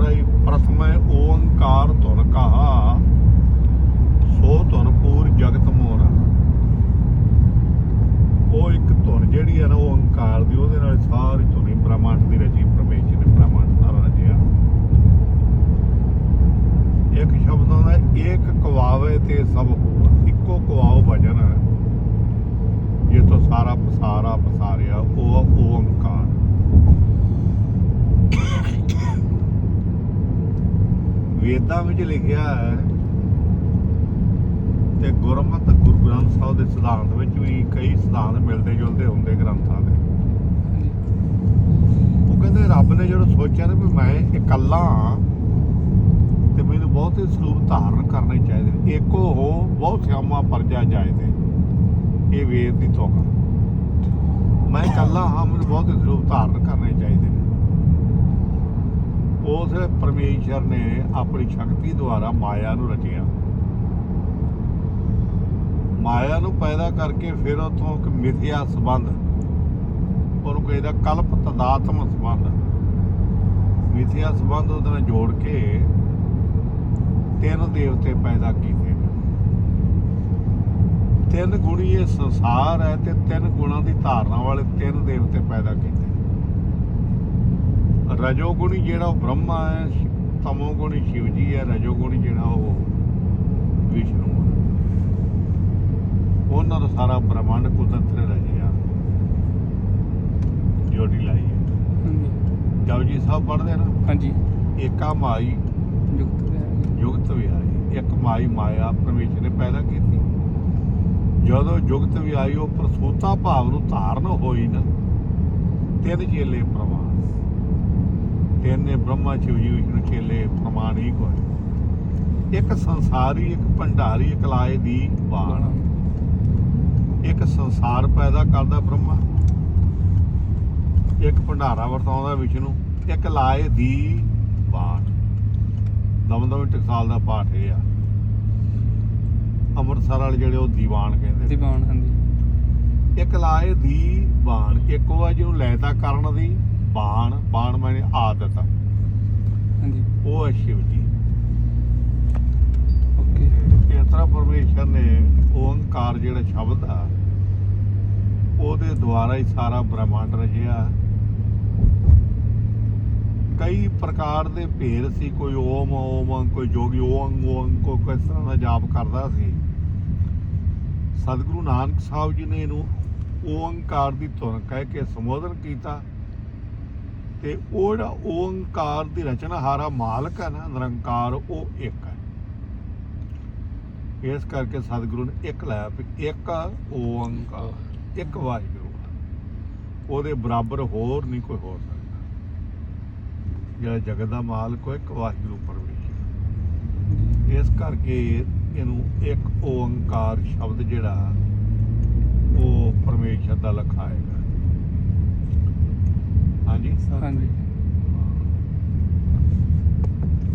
ਮਹਾਰਾਜ ਪ੍ਰਥਮੇ ਓੰਕਾਰ ਧੁਨ ਕਹਾ, ਸੋ ਧੁਨ ਪੂਰ ਜਗਤ ਮੋਰਾ। ਉਹ ਇੱਕ ਧੁਨ ਜਿਹੜੀ ਹੈ ਨਾ, ਉਹ ਓੰਕਾਰ ਦੀ, ਉਹਦੇ ਨਾਲ ਸਾਰੀ ਧੁਨੀ ਬ੍ਰਹਮੰਡ ਦੀ ਰਚੀ, ਪਰਮੇਸ਼ਰ ਨੇ ਬ੍ਰਹਮੰਡ ਸਾਰਾ ਰਚਿਆ। ਇੱਕ ਸ਼ਬਦ ਆਉਂਦਾ ਏਕ ਕਵਾਵੇ ਤੇ ਸਭ ਹੋਰ ਇੱਕੋ ਕਵਾਉ ਭਜਨ ਹੈ। ਇਹ ਤੋਂ ਸਾਰਾ ਪਸਾਰਾ ਪਸਾਰਿਆ, ਉਹ ਓੰਕਾਰ। ਵੇਦਾਂ ਵਿੱਚ ਲਿਖਿਆ ਹੈ ਤੇ ਗੁਰਮਤਿ ਗੁਰੂ ਗ੍ਰੰਥ ਸਾਹਿਬ ਦੇ ਸਿਧਾਂਤ ਵਿੱਚ ਵੀ ਕਈ ਸਿਧਾਂਤ ਮਿਲਦੇ ਜੁਲਦੇ ਹੁੰਦੇ ਗ੍ਰੰਥਾਂ ਦੇ। ਉਹ ਕਹਿੰਦੇ ਰੱਬ ਨੇ ਜਦੋਂ ਸੋਚਿਆ ਨਾ ਵੀ ਮੈਂ ਇਕੱਲਾ ਹਾਂ, ਤੇ ਮੈਨੂੰ ਬਹੁਤੇ ਸਰੂਪ ਧਾਰਨ ਕਰਨੇ ਚਾਹੀਦੇ ਨੇ। ਏਕੋ ਹੋ ਬਹੁਤ ਸਿਆਮਾ ਪਰਜਾ ਜਾਇਦੇ। ਇਹ ਵੇਦ ਦੀ ਤੋਕ ਮੈਂ ਇਕੱਲਾ ਹਾਂ, ਮੈਨੂੰ ਬਹੁਤੇ ਸਰੂਪ ਧਾਰਨ ਕਰਨੇ ਚਾਹੀਦੇ ਨੇ। ਉਸ ਪਰਮੇਸ਼ਰ ਨੇ ਆਪਣੀ ਸ਼ਕਤੀ ਦੁਆਰਾ ਮਾਇਆ ਨੂੰ ਰਚਿਆ। ਮਾਇਆ ਨੂੰ ਪੈਦਾ ਕਰਕੇ ਫਿਰ ਉਥੋਂ ਇੱਕ ਮਿਥਿਆ ਸੰਬੰਧ, ਉਹਨੂੰ ਕਹਿੰਦਾ ਕਲਪ ਤਦਾਤਮ ਸੰਬੰਧ। ਮਿਥਿਆ ਸੰਬੰਧ ਉਹਦੇ ਨਾਲ ਜੋੜ ਕੇ ਤਿੰਨ ਦੇਵਤੇ ਪੈਦਾ ਕੀਤੇ ਤਿੰਨ ਗੁਣੀ ਇਹ ਸੰਸਾਰ ਹੈ ਤੇ ਤਿੰਨ ਗੁਣਾਂ ਦੀ ਧਾਰਨਾ ਵਾਲੇ ਤਿੰਨ ਦੇਵਤੇ ਪੈਦਾ ਕੀਤੇ ਰਜੋ ਗੁਣੀ ਜਿਹੜਾ ਉਹ ਬ੍ਰਹਮਾ ਹੈ ਤਮੋ ਗੁਣੀ ਸ਼ਿਵ ਜੀ ਹੈ ਰਜੋ ਗੁਣੀ ਜਿਹੜਾ ਉਹ ਵਿਸ਼ਨੂੰ ਹੈ ਉਹਨਾਂ ਦਾ ਸਾਰਾ ਬ੍ਰਹਮੰਡ ਕੁਦਰਤ ਨੇ ਰਚਿਆ ਜੋੜੀ ਲਾਈ ਹੈ ਹਾਂਜੀ ਜਪਜੀ ਸਾਹਿਬ ਪੜ੍ਹਦੇ ਨਾ ਹਾਂਜੀ ਏਕਾ ਮਾਈ ਜੁਗਤ ਵਿਆਹ ਜੁਗਤ ਇੱਕ ਮਾਈ ਮਾਇਆ ਪਰਮੇਸ਼ਰ ਨੇ ਪੈਦਾ ਕੀਤੀ ਜਦੋਂ ਜੁਗਤ ਵਿਆਹੀ ਉਹ ਪ੍ਰਸੂਤਾ ਭਾਵ ਨੂੰ ਧਾਰਨ ਹੋਈ ਨਾ ਤਿੰਨ ਚੇਲੇ ਪ੍ਰਮਾਣ ਜੀ ਵਿਸ਼ਨੂੰ ਚੇਲੇ ਪ੍ਰਮਾਣ ਹੀ ਕੋਈ ਇੱਕ ਸੰਸਾਰੀ ਇੱਕ ਭੰਡਾਰੀ ਇੱਕ ਲਾਏ ਦੀ ਬਾਣ। ਇੱਕ ਸੰਸਾਰ ਪੈਦਾ ਕਰਦਾ ਬ੍ਰਹਮਾ। ਇੱਕ ਭੰਡਾਰਾ ਵਰਤਾਉਂਦਾ ਵਿਸ਼ਨੂੰ। ਇੱਕ ਲਾਏ ਦੀ ਬਾਣ। ਦਮਦਮ ਟਕਸਾਲ ਦਾ ਪਾਠ ਇਹ ਆ। ਅੰਮ੍ਰਿਤਸਰ ਵਾਲੇ ਜਿਹੜੇ ਉਹ ਦੀਵਾਨ ਕਹਿੰਦੇ। ਦੀਵਾਨ ਹਾਂਜੀ। ਇੱਕ ਲਾਏ ਦੀ ਬਾਣ। ਇੱਕ ਉਹ ਆ ਜਿਹਨੂੰ ਲੈਤਾ ਕਰਨ ਦੀ। ਬਾਣ ਬਾਣ ਮੈਨੇ ਆਦਤ ਹਾਂਜੀ। ਉਹ ਹੈ ਸ਼ਿਵ ਜੀ ਓਕੇ। ਇਸ ਤਰ੍ਹਾਂ ਪਰਮੇਸ਼ਰ ਨੇ ਓੰਕਾਰ ਜਿਹੜਾ ਸ਼ਬਦ ਆ ਉਹਦੇ ਦੁਆਰਾ ਹੀ ਸਾਰਾ ਬ੍ਰਹਮੰਡ ਰਚਿਆ ਕਈ ਪ੍ਰਕਾਰ ਦੇ ਭੇਦ ਸੀ ਕੋਈ ਓਮ ਓਮ ਕੋਈ ਜੋਗੀ ਓਮ ਓਮ ਕੋਈ ਕਿਸ ਤਰ੍ਹਾਂ ਦਾ ਜਾਪ ਕਰਦਾ ਸੀ। ਸਤਿਗੁਰੂ ਨਾਨਕ ਸਾਹਿਬ ਜੀ ਨੇ ਇਹਨੂੰ ਓੰਕਾਰ ਦੀ ਧੁਨ ਕਹਿ ਕੇ ਸੰਬੋਧਨ ਕੀਤਾ। ਤੇ ਉਹ ਜਿਹੜਾ ਓੰਕਾਰ ਦੀ ਰਚਨਾਹਾਰਾ ਮਾਲਕ ਹੈ ਨਾ, ਨਿਰੰਕਾਰ ਉਹ ਇੱਕ ਹੈ। ਇਸ ਕਰਕੇ ਸਤਿਗੁਰੂ ਨੇ ਇੱਕ ਲਾਇਆ ਵੀ ਇੱਕ ਓੰਕਾਰ ਇੱਕ ਵਾਹਿਗੁਰੂ। ਉਹਦੇ ਬਰਾਬਰ ਹੋਰ ਨਹੀਂ ਕੋਈ ਹੋ ਸਕਦਾ। ਜਿਹੜਾ ਜਗਤ ਦਾ ਮਾਲਕ ਉਹ ਇੱਕ ਵਾਹਿਗੁਰੂ ਪਰਮੇਸ਼ਰ ਇਸ ਕਰਕੇ ਇਹਨੂੰ ਇੱਕ ਓੰਕਾਰ ਸ਼ਬਦ ਜਿਹੜਾ, ਉਹ ਪਰਮੇਸ਼ਰ ਦਾ ਲਖਾਏਗਾ ਹਾਂਜੀ ਹਾਂਜੀ।